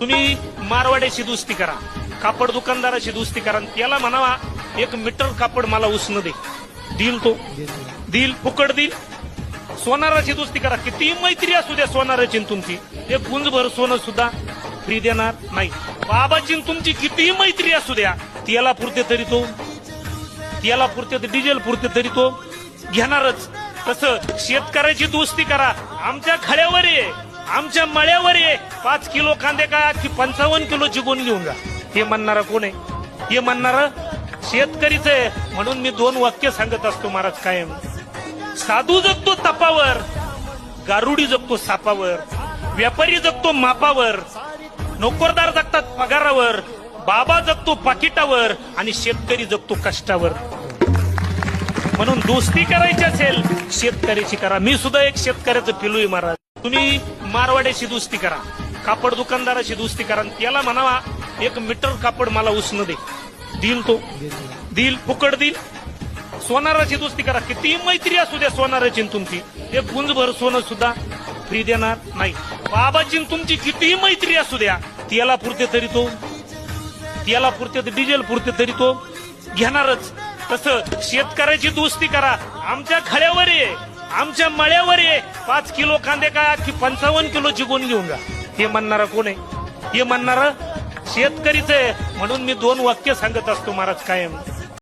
तुम्ही मारवाड्याची दुस्ती करा. कापड दुकानदाराची दुस्ती करा. आणि त्याला म्हणावा एक मीटर कापड मला उसनं दे. दिल तो. दिल फुकट दिल सोनाराची दुस्ती करा. किती मैत्री असू द्या सोनाराची तुमची. एक गुंजभर सोनं सुद्धा फ्री देणार नाही. बाबाची तुमची कितीही मैत्री असू द्या त्याला पुरते तरी तो. त्याला पुरते तर डिझेल पुरते तरी तो. घेणारच. तसं शेतकऱ्याची दुस्ती करा. आमच्या खड्यावर आहे. आमच्या मळ्यावर ये. पाच किलो कांदे काय की पंचावन्न किलो चिकून घेऊन जा. हे म्हणणारा कोण आहे? हे म्हणणारा शेतकरीच आहे. म्हणून मी दोन वाक्य सांगत असतो महाराज कायम. साधू जगतो तपावर गारुडी जगतो सापावर व्यापारी जगतो मापावर नोकरदार जगतात पगारावर बाबा जगतो पाकिटावर आणि शेतकरी जगतो कष्टावर. म्हणून दोस्ती करायची असेल शेतकऱ्याची करा. मी सुद्धा एक शेतकऱ्याचं पिलू आहे महाराज. तुम्ही मारवाड्याची दुस्ती करा कापड दुकानदाराची दुस्ती करा त्याला म्हणावा एक मीटर कापड मला उसण दे. दिल तो. दिल फुकट दिल. सोनाराची दुस्ती करा. किती मैत्री असू द्या सोनाराची तुमची. एक गुंजभर सोनं सुद्धा फ्री देणार नाही. बाबाची तुमची कितीही मैत्री असू द्या त्याला पुरते तरी तो. त्याला पुरते तर डिझेल पुरते तरी तो. घेणारच. तसं शेतकऱ्याची दोस्ती करा. आमच्या खड्यावर आहे. आमच्या मळ्यावर ये. पाच किलो कांदे का की पंचावन्न किलो चिकून घेऊन जा. हे म्हणणारा कोण आहे? हे म्हणणारा शेतकरीच आहे. म्हणून मी दोन वाक्य सांगत असतो महाराज कायम.